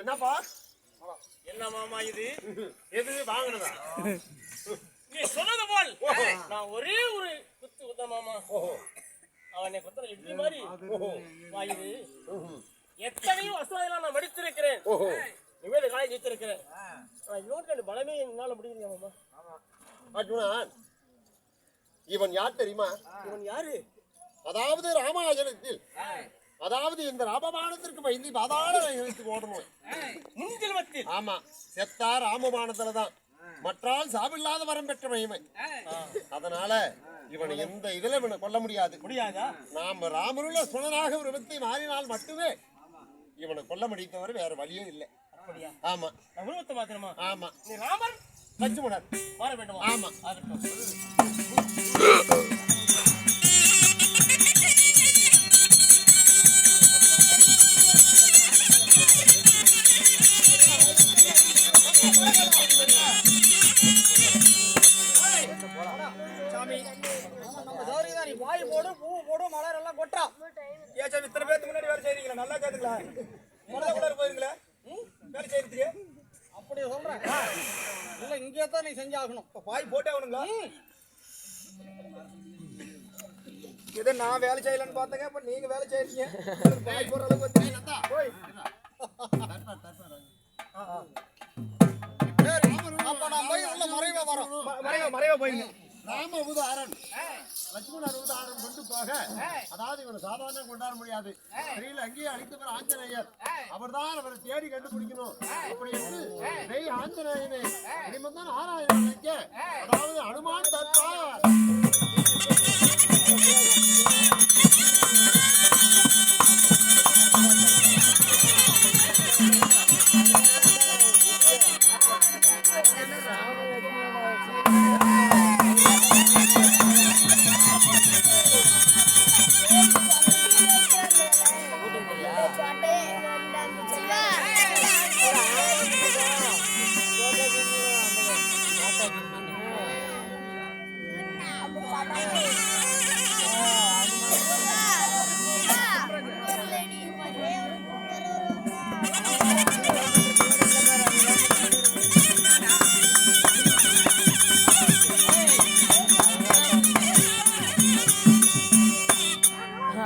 என்னப்பா? என்ன மாமா இது? எது வாங்கினதா? நீ சொன்னது போல். நான் ஒரே ஒரு குத்து குத்த மாமா. ஓஹோ. அவனை குத்துற இட்லி மாதிரி. வா இது. எத்தனையோ வசதியெல்லாம் நான் மடித்திருக்கிறேன் ஓஹோ. நிவேத காலை ஜெயித்திருக்கிறேன் இன்னொரு பலமே என்னால முடியலையா மாமா? அர்ஜுனன் இவன் யார் தெரியுமா? இவன் யாரு? அதாவது ராமாயணத்தில் அதாவது இந்த ராமபானத்திற்கு பயந்து பாதாள நிலையத்துக்கு ஓடணும் முன்ஜென்மத்தில் ஆமா. செத்தா ராமபானத்துல தான். மற்றால் சாவில்லாத வரம் பெற்ற மகிமை அதனால இவனை எந்த இதுல இவனை கொல்ல முடியாது. முடியாதா? நாம ராமருள்ள சுனனாக ஒரு வித்தை மாறினால் மட்டுமே இவனை கொல்ல முடித்தவரை வேற வழியும் இல்லை. ஆமா. ஆமா. நீ ராமன் லட்சுமணன் மாற வேண்டுமா? ஆமா. ஆகட்டும் எல்லாம் கொட்டா சாமி இத்தனை பேருக்கு முன்னாடி வேலை செய்றீங்களா? நல்லா கேட்டுங்களா மலர் கூட போயிருங்களா. வேலை செய்யறதுக்கு அப்படி சொல்றேன். இல்ல இங்கே தான் நீ செஞ்சாகணும். இப்போ பாய் போட்டே ஆகணுங்களா? இது நான் வேலை செய்யலன்னு பார்த்தேங்க இப்ப நீங்க வேலை செய்யறீங்க பாய் போடுற அளவுக்கு போய் அப்ப நான் போய். உள்ள மறைவா வரோம் மறைவா மறைவா போயிங்க ராம உதாரன் லட்சுமணர் உதாரன் கொண்டு போக. அதாவது இவனை சாதாரண கொண்டாட முடியாது. ஸ்ரீல அங்கேயே அழித்தவர் ஆஞ்சநேயர். அவர்தான் அவரை தேடி கண்டுபிடிக்கணும். அப்படி என்று நெய் ஆஞ்சநேயனை. இனிமேல் ஆராயணம் நினைக்க. அதாவது அனுமான்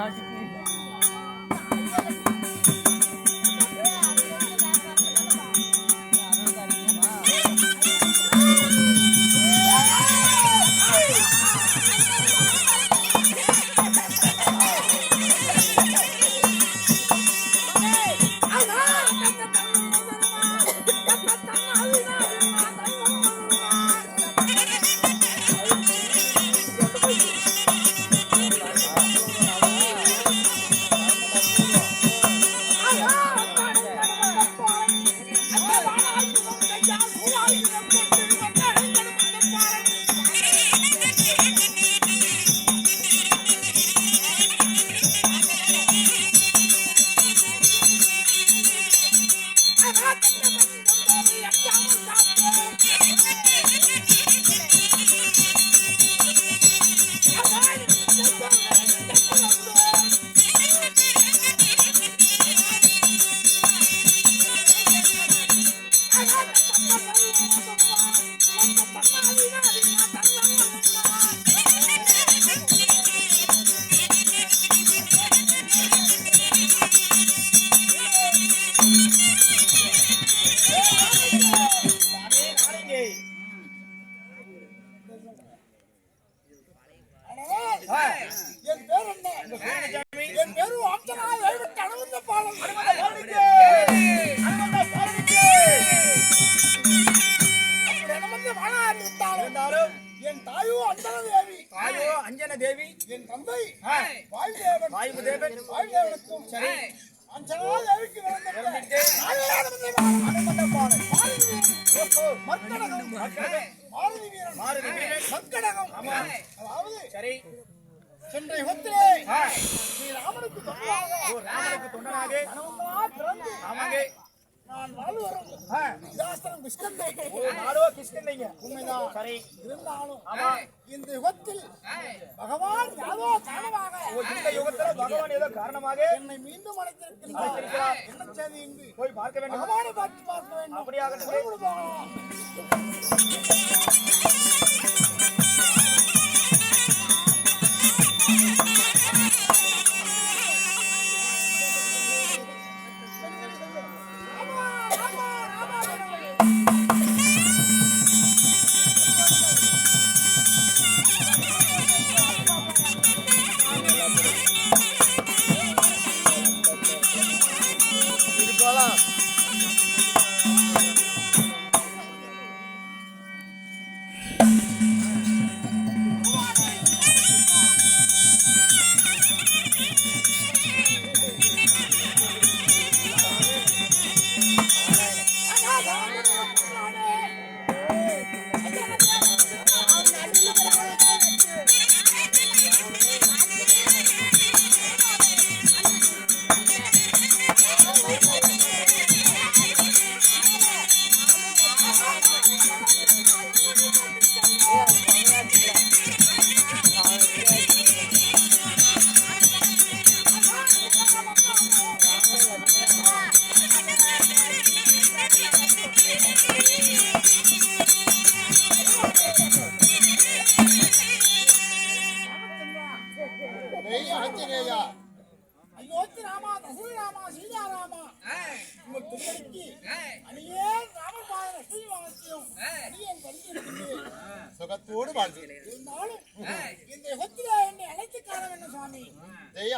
தத்தார் என் சென்ற யுகத்திலே ஸ்ரீ ராமனுக்கு ராமனுக்கு தொண்டனாக ஆமாங்க நான் வாழ் வரும் நாடோ உண்மைதான் சரி இருந்தாலும் ஆமா. இந்த யுகத்தில் பகவான் யாரோ காரணமாக இந்த யுகத்துல பகவான் ஏதோ காரணமாக என்னை மீண்டும் அழைத்திருக்கிறார். என்ன செய்தி இங்கு? போய் பார்க்க வேண்டும். பகவானை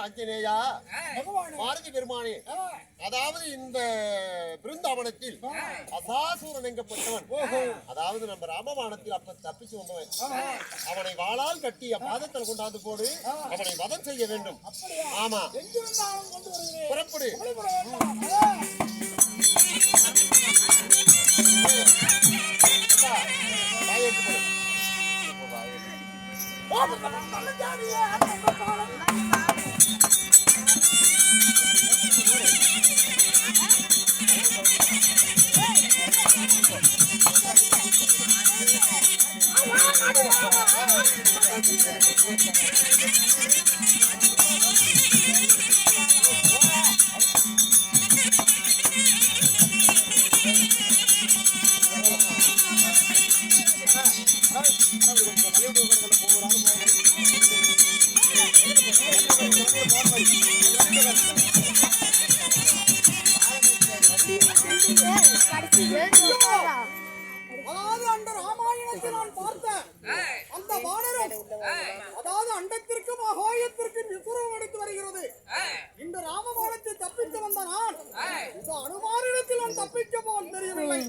ஆஞ்சநேயா பாரதி பெருமானே அதாவது இந்த பிருந்தாவனத்தில் அசாசூரன் எங்கப்பட்டவன் அதாவது நம்ம ராமபாணத்தில் அப்ப தப்பிச்சு வந்தவன் அவனை வாளால் கட்டிய பாதத்தில் கொண்டாந்து போடு அவனை வதம் செய்ய வேண்டும் ஆமா புறப்படு இந்தா, வாயெடுத்து போடு. நான் பார்த்தேன். அந்த வானரம் அதாவது அண்டத்திற்கும் அகோயத்திற்கும் விசுரம் எடுத்து வருகிறது. இந்த ராமபாணத்தை தப்பித்து வந்த நான் இந்த அனுமானிடத்தில் நான் தப்பிக்க போல் தெரியவில்லை.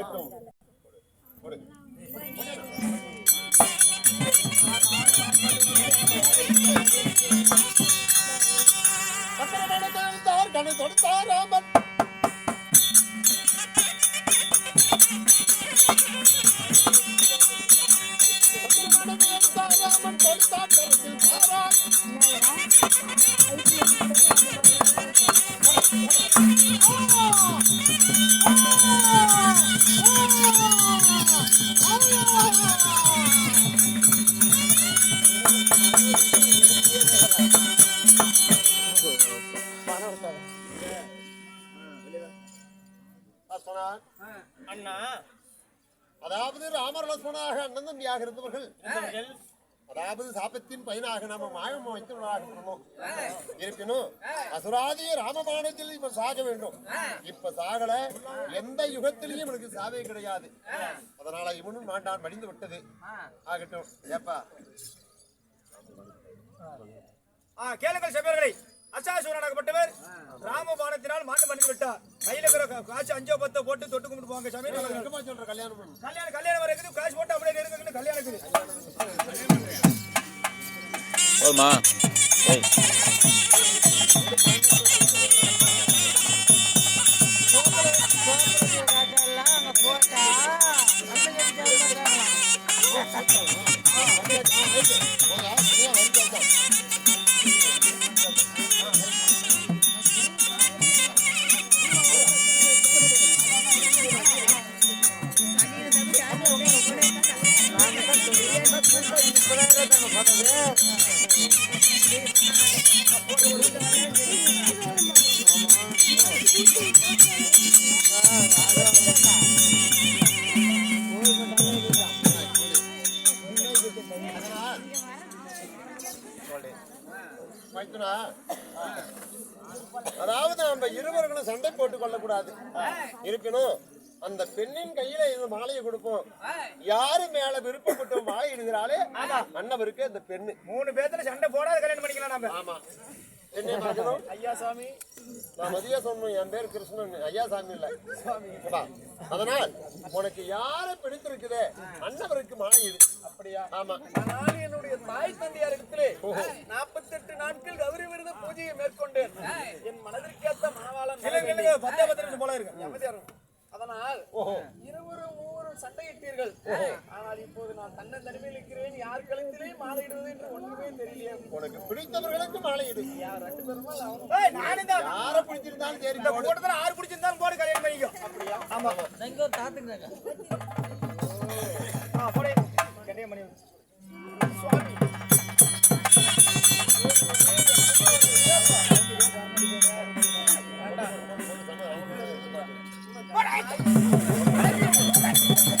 கொடுங்கள் ஆகட்டும் கொடு. ராமன். லட்சுமணன், அண்ணா. அதாவது ராமர் லட்சுமணாக அண்ணன் தம்பியாக இருந்தவர்கள். அதாவது சாபத்தின் பயனாக நாம மாயம் வைத்தவர்களாக இருக்கணும் இருப்பினும் அசுராதிய ராமபாணத்தில் இப்ப சாக வேண்டும். இப்ப சாகல எந்த யுகத்திலையும் இவனுக்கு சாவே கிடையாது. அதனால இவனும் மாண்டான் மடிந்து விட்டது. ஆகட்டும். ஏப்பா. ஆ, கேளுங்கள் செவ்வர்களே அசாசூரனாகப்பட்டவர் ராமபாணத்தினால் மாண்டு மணிந்து விட்டார். கையில இருக்கிற காசு அஞ்சோ பத்தோ போட்டு தொட்டு கும்பிட்டு போவாங்க சாமி. சொல்ற கல்யாணம் பண்ணு. கல்யாணம் கல்யாணம் வர இருக்குது காசு போட்டு அப்படியே இருக்குது போதுமா? மைத்துனா அதாவது நம்ம இருவர்களும் சண்டை போட்டுக் கொள்ளக்கூடாது. இருப்பினும் அந்த பெண்ணின் கையில இந்த மாலையை கொடுப்போம். யாரு மேல விருப்பப்பட்டு மாலை இடுகிறாளே அண்ணவருக்கு அந்த பெண்ணு. மூணு பேத்துல சண்டை போடாத கல்யாணம் பண்ணிக்கலாம் நாம. ஆமா. என்ன பார்க்கணும் ஐயா சாமி நான் மதிய சொன்னோம் என் பேர் கிருஷ்ணன். ஐயா சாமி இல்ல அப்பா, அதனால் உனக்கு யாரை பிடித்திருக்குதே அண்ணவருக்கு மாலை இடு அப்படியா? ஆமா. நான் என்னுடைய தாய் தந்தையார் இடத்திலே நாற்பத்தெட்டு நாட்கள் கௌரி விருத பூஜையை மேற்கொண்டேன். என் மனதிற்கேத்த மனவாளன் போல இருக்கு. அதனால் இருவரும் மூவரும் சண்டையிட்டீர்கள் ஆனால் இப்போது நான் தன்னை தனிமையில் இருக்கிறேன் யார் கழுத்திலே மாலையிடுவது என்று ஒன்றுமே தெரியலையே. உனக்கு பிடித்தவர்களுக்கு மாலை இடு யார் ரெண்டு தான். யாரை பிடிச்சிருந்தாலும் சரி. இந்த போடு. கூட்டத்துல ஆறு பிடிச்சிருந்தாலும் போடு கல்யாணம் பண்ணிக்கோ. அப்படியா? ஆமா. ஆ போடு. கல்யாணம் பண்ணி வை. சுவாமி.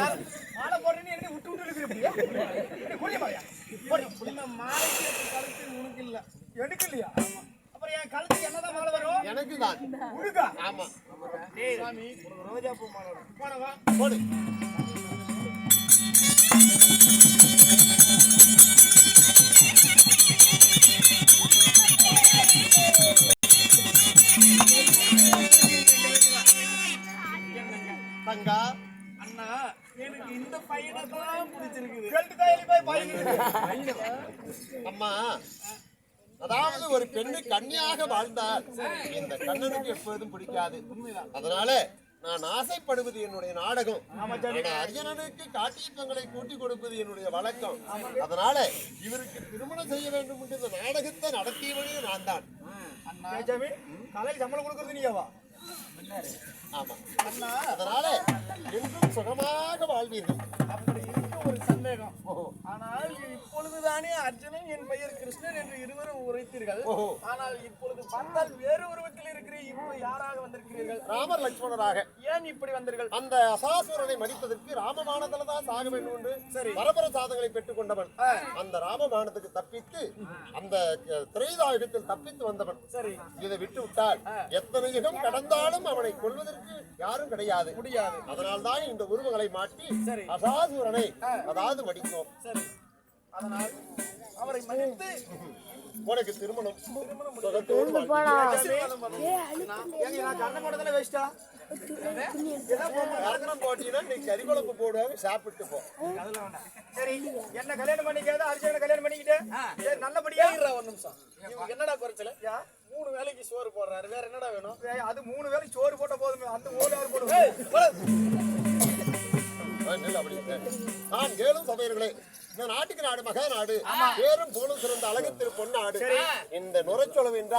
மாலை போடுறேன்னு என்னை விட்டு விட்டு இழுக்கிறியா? என்னை குதிய மாலையா? போடு. எனக்கு இல்லையா? அப்புறம் என் கழுத்துக்கு என்னதான் மாலை வரும்? எனக்கு தான்? ஆமா சாமி, ஒரு ரோஜா பூ மாலை வரும். போடா, அம்மா அதாவது ஒரு பெண்ணு கன்னியாக வாழ்ந்தால் இந்த கண்ணனுக்கு எப்போதும் பிடிக்காது. அதனால நான் ஆசைப்படுவது என்னுடைய நாடகம். ஆனா அர்ஜுனனுக்கு காட்டியப்பங்களை கூட்டி கொடுப்பது என்னுடைய வழக்கம். அதனால இவருக்கு திருமணம் செய்ய வேண்டும் என்று இந்த நாடகத்தை நடத்தியவனே நான் தான். காலையில சம்பளம் கொடுக்கறது நீயாவா? ஆமா. அதனால என்றும் சுகமாக வாழ்வீர்கள். அப்படி ஒரு சந்தேகம் ஆனால் இப்பொழுதுதானே அர்ஜுனன் என் பெயர் கிருஷ்ணன் என்று இருவரும் உரைத்தீர்கள். ஆனால் இப்பொழுது பார்த்தால் வேறு உருவத்தில் இருக்கிற இப்போ யாராக வந்திருக்கிறீர்கள்? ராமர் லட்சுமணராக. ஏன் இப்படி வந்தீர்கள்? அந்த அசாசுரனை மடிப்பதற்கு ராமபாணத்துல தான் சாக வேண்டும் என்று சரி. பரபர சாதங்களை பெற்றுக் கொண்டவன் அந்த ராமபாணத்துக்கு தப்பித்து அந்த திரைதாயுகத்தில் தப்பித்து வந்தவன். சரி. இதை விட்டு விட்டால் எத்தனை யுகம் கடந்தாலும் அவனை கொல்வதற்கு யாரும் கிடையாது. முடியாது. அதனால்தான் இந்த உருவங்களை மாற்றி சரி. அசாசுரனை அதாவது சரி. அதனால் அவரை மன்னித்து உனக்கு திருமணம். சுகத்தோடு வாழ்க்கை. ஆசீர்வாதம் பண்ணணும். ஏங்க, நான் கண்ணை மட்டும் தானே வேஸ்டா கரணம் போட்டீங்கன்னா நீ கறி குழம்பு போடுவாங்க சாப்பிட்டு போ. அதெல்லாம் வேண்டாம். சரி என்ன கல்யாணம் பண்ணிக்காத? அர்ஜுன கல்யாணம் பண்ணிக்கிட்டேன் சரி, நல்லபடியா? ஒரு நிமிஷம். என்னடா குறைச்சல? மூணு வேளைக்கு சோறு போடுறாரு. வேற என்னடா வேணும்? அது மூணு வேளைக்கு சோறு போட்ட போதுமே. அந்த மூணு வேலை போடுவோம் இல்லை. நான் கேளும் சபையர்களே இந்த நாட்டுக்கு நாடு மகா நாடு. பேரும் போலும் சிறந்த அழகு திரு பொன்னாடு இந்த நுரைச்சொலம் என்றால்